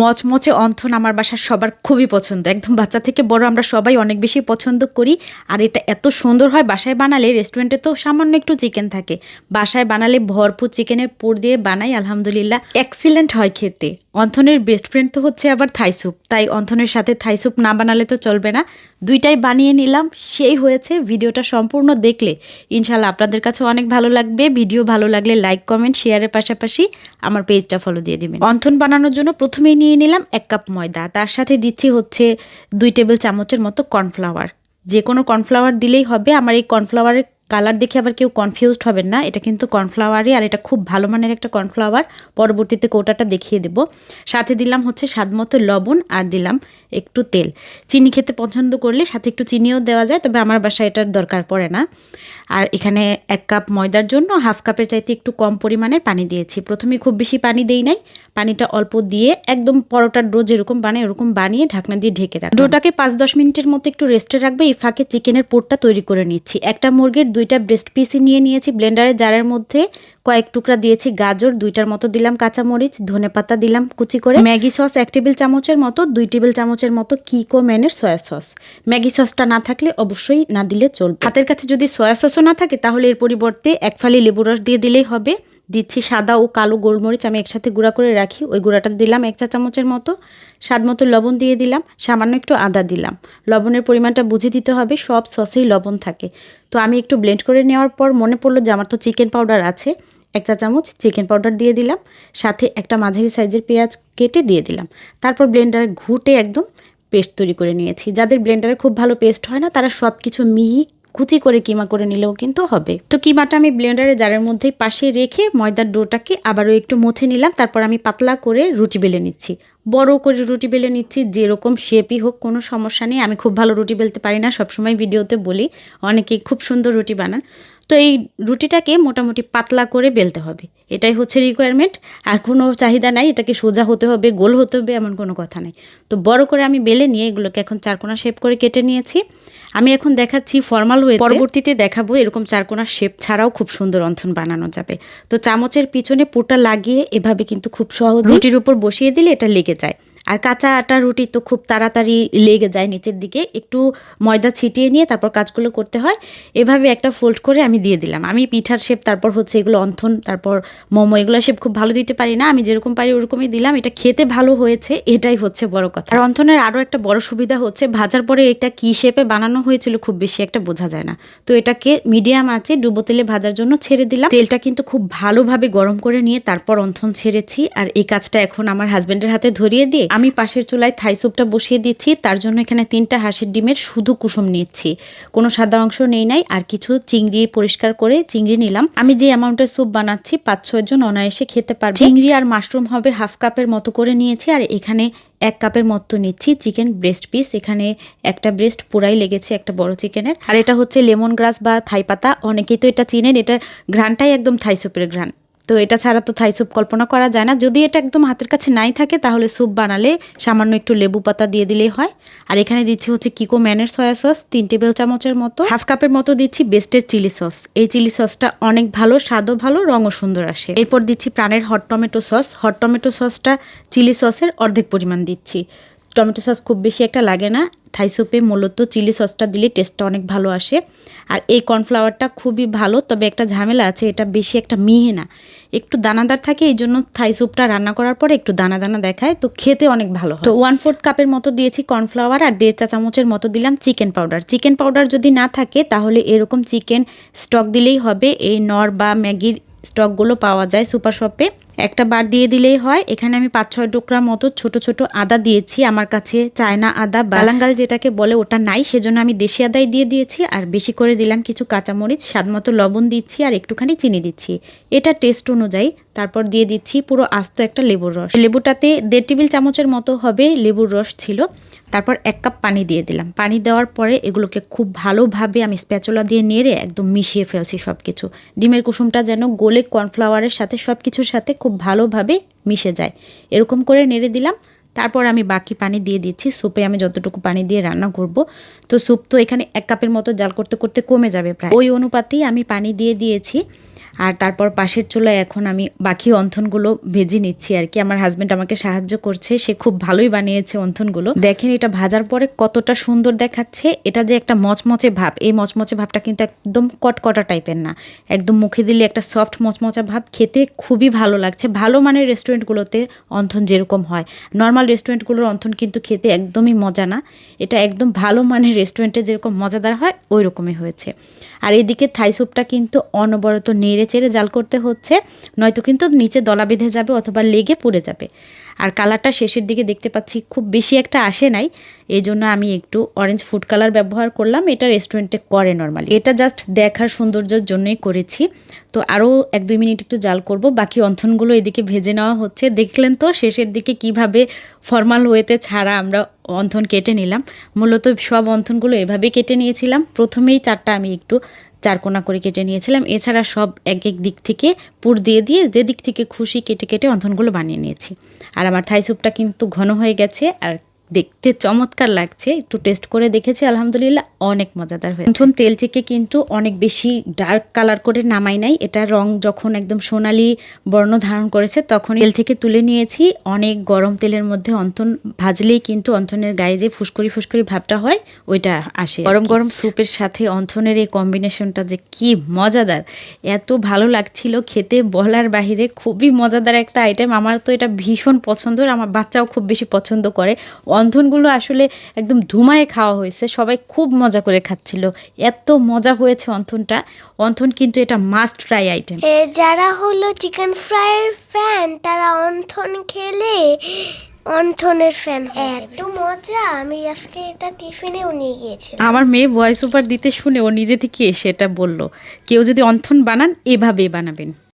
মচমচে অন্থন আমার বাসার সবার খুবই পছন্দ। একদম বাচ্চা থেকে বড় আমরা সবাই অনেক বেশি পছন্দ করি। আর এটা এত সুন্দর হয়, বাসায় বানালে রেস্টুরেন্টে তো সামান্য একটু চিকেন থাকে। বাসায় বানালে ভরপুর চিকেনের পুর দিয়ে বানাই, আলহামদুলিল্লাহ। এক্সিলেন্ট হয় খেতে। অন্থনের বেস্ট ফ্রেন্ড তো হচ্ছে আবার থাই স্যুপ। তাই অন্থনের সাথে থাই স্যুপ না বানালে তো চলবে না। দুইটাই বানিয়ে নিলাম। সেই হয়েছে ভিডিওটা সম্পূর্ণ দেখলে। ইনশাল্লাহ আপনাদের কাছে অনেক ভালো লাগবে। ভিডিও ভালো লাগলে লাইক, কমেন্ট, শেয়ারের পাশাপাশি আমার পেজটা ফলো দিয়ে দিবেন। অন্থন বানানোর জন্য প্রথমেই নিয়ে নিলাম এক কাপ ময়দা। তার সাথে দিচ্ছি হচ্ছে দুই টেবিল চামচের মতো কর্নফ্লাওয়ার। যে কোনো কর্নফ্লাওয়ার দিলেই হবে। আমার এই কর্নফ্লাওয়ারের কালার দেখে আবার কেউ কনফিউজড হবেন না। এটা কিন্তু কর্নফ্লাওয়ারই আর এটা খুব ভালো মানের একটা কর্নফ্লাওয়ার। পরবর্তীতে কৌটাটা দেখিয়ে দেব। সাথে দিলাম হচ্ছে স্বাদ মতো লবণ আর দিলাম একটু তেল। চিনি খেতে পছন্দ করলে সাথে একটু চিনিও দেওয়া যায়, তবে আমার বাসায় এটার দরকার পড়ে না। আর এখানে এক কাপ ময়দার জন্য হাফ কাপের চাইতে একটু কম পরিমাণের পানি দিয়েছি। প্রথমে খুব বেশি পানি দেই নাই, পানিটা অল্প দিয়ে একদম পরোটার ডো যেরকম বানায় ওরকম বানিয়ে ঢাকনা দিয়ে ঢেকে রাখব ডোটাকে পাঁচ দশ মিনিটের মতো একটু রেস্টে রাখবে, এই ফাঁকে চিকেনের পোরটা তৈরি করে নিচ্ছি। একটা মুরগির দুইটা ব্রেস্ট পিসই নিয়ে নিয়েছি ব্লেন্ডারের জারের মধ্যে কয়েক টুকরা দিয়েছি গাজর, দুইটার মতো দিলাম কাঁচামরিচ, ধনে পাতা দিলাম কুচি করে। ম্যাগি সস এক টেবিল চামচের মতো, দুই টেবিল চামচের মতো কিকো ম্যানের সয়া সস ম্যাগি সসটা না থাকলে অবশ্যই না দিলে চলবে। হাতের কাছে যদি সয়া সসও না থাকে তাহলে এর পরিবর্তে এক ফালি লেবু রস দিয়ে দিলেই হবে। দিচ্ছি সাদা ও কালো গোলমরিচ আমি একসাথে গুঁড়া করে রাখি। ওই গুঁড়াটা দিলাম এক চা চামচের মতো। স্বাদ মতো লবণ দিয়ে দিলাম। সামান্য একটু আদা দিলাম। লবণের পরিমাণটা বুঝে দিতে হবে, সব সসেই লবণ থাকে। তো আমি একটু ব্লেন্ড করে নেওয়ার পর মনে পড়ল যে আমার তো চিকেন পাউডার আছে। এক চা চামচ চিকেন পাউডার দিয়ে দিলাম, সাথে একটা মাঝারি সাইজের পেঁয়াজ কেটে দিয়ে দিলাম। তারপর ব্লেন্ডারে ঘুটে একদম পেস্ট তৈরি করে নিয়েছি। যাদের ব্লেন্ডারে খুব ভালো পেস্ট হয় না, তারা সব কিছু মিহি কুচি করে কিমা করে নিলেও কিন্তু হবে। তো কিমাটা আমি ব্লেন্ডারে জারের মধ্যেই পাশে রেখে ময়দার ডোটাকে আবারও একটু মথে নিলাম, তারপর আমি পাতলা করে রুটি বেলে নিচ্ছি। বড় করে রুটি বেলে নিচ্ছি, যেরকম শেপই হোক, কোনো সমস্যা নেই। আমি খুব ভালো রুটি বেলতে পারি না, সবসময় ভিডিওতে বলি, অনেকেই খুব সুন্দর রুটি বানান। তো এই রুটিটাকে মোটামুটি পাতলা করে বেলতে হবে। এটাই হচ্ছে রিকোয়ারমেন্ট আর কোনো চাহিদা নাই, এটাকে সোজা হতে হবে, গোল হতে হবে, এমন কোনো কথা নেই। তো বড় করে আমি বেলে নিয়ে এগুলোকে এখন চারকোনা শেপ করে কেটে নিয়েছি। আমি এখন দেখাচ্ছি ফর্মাল ওয়ে পরবর্তীতে দেখাবো এরকম চারকোনা শেপ ছাড়াও খুব সুন্দর অন্থন বানানো যাবে। তো চামচের পিছনে পোটা লাগিয়ে এভাবে কিন্তু খুব সহজ রুটির উপর বসিয়ে দিলে এটা লেগে যায়। আর কাঁচা আটা রুটি তো খুব তাড়াতাড়ি লেগে যায় নিচের দিকে। একটু ময়দা ছিটিয়ে নিয়ে তারপর কাজগুলো করতে হয়। এভাবে একটা ফোল্ড করে আমি দিয়ে দিলাম। আমি পিঠার শেপ তারপর হচ্ছে এগুলো অন্থন, তারপর মোমো, এগুলো শেপ খুব ভালো দিতে পারি না। আমি যেরকম পারি ওরকমই দিলাম। এটা খেতে ভালো হয়েছে, এটাই হচ্ছে বড় কথা। আর অন্থনের আরও একটা বড় সুবিধা হচ্ছে, ভাজার পরে এটা কী শেপে বানানো হয়েছিল খুব বেশি একটা বোঝা যায় না। তো এটাকে মিডিয়াম আছে ডুবো তেলে ভাজার জন্য ছেড়ে দিলাম। তেলটা কিন্তু খুব ভালোভাবে গরম করে নিয়ে তারপর অন্থন ছেড়েছি। আর এই কাজটা এখন আমার হাজব্যান্ডের হাতে ধরিয়ে দিয়ে আমি পাশের চুলায় থাই স্যুপটা বসিয়ে দিচ্ছি, তার জন্য এখানে তিনটা হাঁসের ডিমের শুধু কুসুম নিচ্ছি। কোনো সাদা অংশ নেই নাই, আর কিছু চিংড়ি পরিষ্কার করে চিংড়ি নিলাম। আমি যে অ্যামাউন্টের স্যুপ বানাচ্ছি পাঁচ ছয় জন অনায়াসে খেতে পারবে। চিংড়ি আর মাশরুম হবে হাফ কাপের মতো করে নিয়েছি, আর এখানে এক কাপের মতো নিচ্ছি চিকেন ব্রেস্ট পিস। এখানে একটা ব্রেস্ট পুরাই লেগেছে, একটা বড় চিকেনের। আর এটা হচ্ছে লেমন গ্রাস বা থাই পাতা, অনেকেই তো এটা চিনেন এটা ঘ্রানটাই একদম থাই স্যুপের ঘ্রান তো এটা ছাড়া তো থাই স্যুপ কল্পনা করা যায় না। যদি এটা একদম হাতের কাছে নাই থাকে, তাহলে স্যুপ বানালে সামান্য একটু লেবু পাতা দিয়ে দিলেই হয়। আর এখানে দিচ্ছি হচ্ছে কিকো ম্যানের সয়া সস তিন টেবিল চামচের মতো। হাফ কাপের মতো দিচ্ছি বেস্টের চিলি সস এই চিলি সসটা অনেক ভালো, স্বাদও ভালো, রঙও সুন্দর আসে। এরপর দিচ্ছি প্রাণের hot tomato sauce hot tomato সসটা চিলি সসের অর্ধেক পরিমাণ দিচ্ছি। টমেটো সস খুব বেশি একটা লাগে না। থাই সুপে মূলত চিলি সসটা দিলে টেস্টটা অনেক ভালো আসে। আর এই কর্নফ্লাওয়ারটা খুবই ভালো, তবে একটা ঝামেলা আছে, এটা বেশি একটা মিহি না। একটু দানাদার থাকে, এই জন্য থাই স্যুপটা রান্না করার পরে একটু দানা দানা দেখায়, তো খেতে অনেক ভালো তো ওয়ান ফোর্থ কাপের মতো দিয়েছি কর্নফ্লাওয়ার, আর দেড় চা চামচের মতো দিলাম চিকেন পাউডার চিকেন পাউডার যদি না থাকে, তাহলে এরকম চিকেন স্টক দিলেই হবে। এই নর বা ম্যাগির স্টকগুলো পাওয়া যায় সুপার শপে একটা বার দিয়ে দিলেই হয়। এখানে আমি পাঁচ ছয় টুকরা মতো ছোট ছোট আদা দিয়েছি। আমার কাছে চায়না আদা বালাঙ্গাল যেটাকে বলে, ওটা নাই। সেজন্য আমি দেশি আদাই দিয়ে দিয়েছি। আর বেশি করে দিলাম কিছু কাঁচামরিচ স্বাদ মতো লবণ দিচ্ছি আর একটুখানি চিনি দিচ্ছি। এটা টেস্ট অনুযায়ী। তারপর দিয়ে দিচ্ছি পুরো আস্ত একটা লেবুর রস। লেবুটাতে দেড় টেবিল চামচের মতো হবে লেবুর রস ছিল। তারপর এক কাপ পানি দিয়ে দিলাম। পানি দেওয়ার পরে এগুলোকে খুব ভালোভাবে আমি স্প্যাচুলা দিয়ে নেড়ে একদম মিশিয়ে ফেলছি সব কিছু ডিমের কুসুমটা যেন গোলে কর্নফ্লাওয়ারের সাথে সব কিছুর সাথে খুব ভালোভাবে মিশে যায়। এরকম করে নেড়ে দিলাম। তারপর আমি বাকি পানি দিয়ে দিচ্ছি। স্যুপে আমি যতটুকু পানি দিয়ে রান্না করব। তো স্যুপ তো এখানে এক কাপের মতো জাল করতে করতে কমে যাবে প্রায়। ওই অনুপাতেই আমি পানি দিয়ে দিয়েছি। আর তারপর পাশের চুলায় এখন আমি বাকি অন্থনগুলো ভেজে নিচ্ছি আর কি। আমার হাজব্যান্ড আমাকে সাহায্য করছে, সে খুব ভালোই বানিয়েছে অন্থনগুলো। দেখেন এটা ভাজার পরে কতটা সুন্দর দেখাচ্ছে, এটা যে একটা মচমচে ভাব, এই মচমচে ভাবটা কিন্তু একদম কটকটা টাইপের না। একদম মুখে দিলে একটা সফট মচমচা ভাব, খেতে খুবই ভালো লাগছে। ভালো মানের রেস্টুরেন্টগুলোতে অন্থন যেরকম হয়। নর্মাল রেস্টুরেন্টগুলোর অন্থন কিন্তু খেতে একদমই মজা না। এটা একদম ভালো মানের রেস্টুরেন্টে যেরকম মজাদার হয় ওই রকমই হয়েছে। আর এদিকে থাই স্যুপটা কিন্তু অনবরত নেড়ে চেড়ে জাল করতে হচ্ছে, নয়তো কিন্তু নিচে দলা বেঁধে যাবে অথবা লেগে পড়ে যাবে। আর কালারটা শেষের দিকে দেখতে পাচ্ছি খুব বেশি একটা আসে নাই এই জন্য আমি একটু অরেঞ্জ ফুড কালার ব্যবহার করলাম, এটা রেস্টুরেন্টে করে নর্মালি এটা জাস্ট দেখার সৌন্দর্যের জন্যই করেছি। তো আরও এক দুই মিনিট একটু জাল করব, বাকি অন্থনগুলো এদিকে ভেজে নেওয়া হচ্ছে। দেখলেন তো শেষের দিকে কীভাবে ফর্মাল ওয়েতে ছাড়া আমরা অন্থন কেটে নিলাম। মূলত সব অন্থনগুলো এভাবেই কেটে নিয়েছিলাম। প্রথমেই চারটা আমি একটু চারকোনা করে কেটে নিয়েছিলাম। এছাড়া সব এক এক দিক থেকে পুর দিয়ে দিয়ে যে দিক থেকে খুশি কেটে কেটে অন্থনগুলো বানিয়ে নিয়েছি। আর আমার থাই স্যুপটা কিন্তু ঘন হয়ে গেছে, আর দেখতে চমৎকার লাগছে। একটু টেস্ট করে দেখেছি আলহামদুলিল্লাহ অনেক মজাদার হয়েছে। অঞ্চন তেল থেকে কিন্তু অনেক বেশি ডার্ক কালার করে নামাই নাই। এটা রং যখন একদম সোনালি বর্ণ ধারণ করেছে তখন তেল থেকে তুলে নিয়েছি। অনেক গরম তেলের মধ্যে অন্তন ভাজলেই কিন্তু অন্তনের গায়ে যে ফুসকরি ফুসকরি ভাবটা হয় ওইটা আসে গরম গরম স্যুপের সাথে অন্থনের এই কম্বিনেশনটা যে কি মজাদার! এত ভালো লাগছিল খেতে বলার বাহিরে খুবই মজাদার একটা আইটেম আমার তো এটা ভীষণ পছন্দের আমার বাচ্চাও খুব বেশি পছন্দ করে। অন্ধনগুলো আসলে একদম ধুমায়ে খাওয়া হয়েছে। সবাই খুব মজা করে খাচ্ছিল। এত মজা হয়েছে অন্থনটা অন্থন কিন্তু এটা মাস্ট ফ্রাই আইটেম যারা হলো চিকেন ফ্রাইয়ের ফ্যান তারা অন্থন খেলে অন্থনের ফ্যান এত মজা! আমি আজকে এটা টিফিনেও নিয়ে গিয়েছিলাম। আমার মেয়ে ভয়েস ওভার দিতে শুনে ও নিজে থেকে এসে এটা বলল কেউ যদি অন্থন বানান এভাবেই বানাবেন।